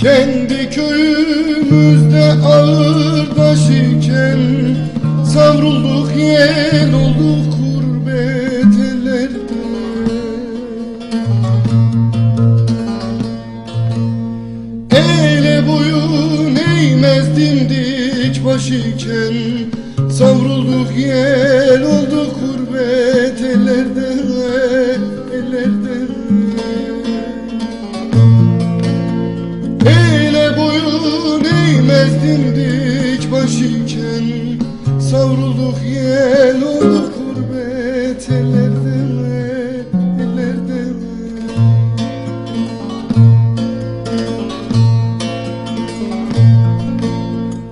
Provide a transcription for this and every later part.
Kendi köyümüzde ağır taş iken Savrulduk yel olduk gurbet ellerde. Eyle boyun eğmez dimdik baş iken Savrulduk yel olduk dimdik baş iken Savrulduk yel olduk gurbet ellerde Ellerde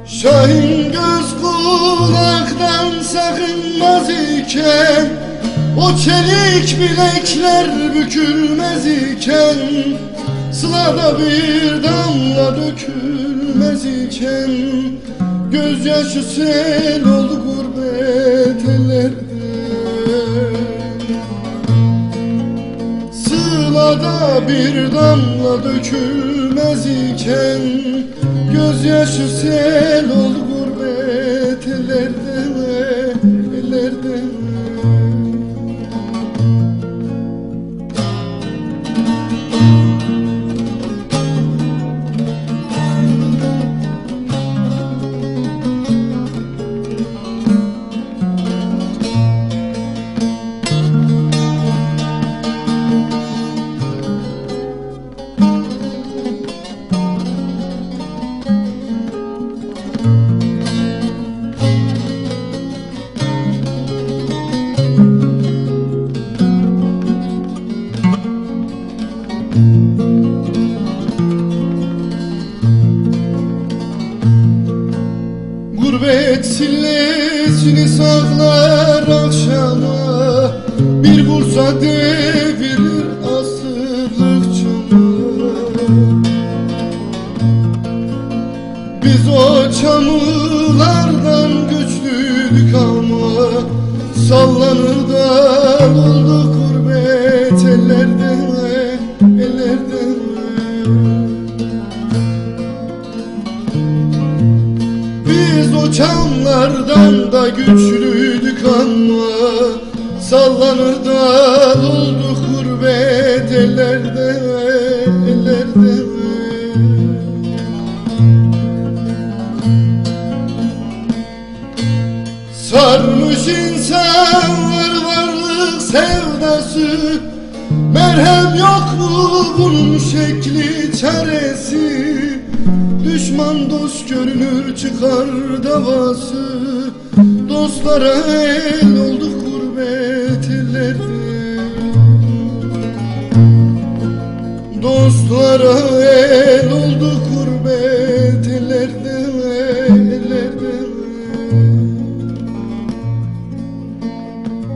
Şahin göz kulaktan sakınmaz iken O çelik bilekler bükülmez iken Sılada bir damla dökülmez iken Gözyaşı sel oldu gurbet ellerde. Sılada bir damla dökülmez iken Gözyaşı sel oldu Gurbet sillesini saklar akşama Bir vursa devirir asırlık çamı Biz o çamurlardan güçlüydük ama Sallanır çamlardan da güçlüydük ama Sallanır da olduk gurbet ellerde Ellerde Sarmış insanlar varlık sevdası Merhem yok mu bunun şekli çaresi? Düşman dost görünür çıkar davası Dostlara el olduk gurbet ellerde Dostlara el olduk gurbet ellerde Ellerde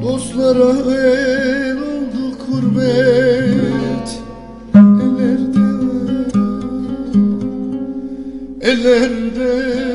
Dostlara el olduk gurbet Ellerde Ellerde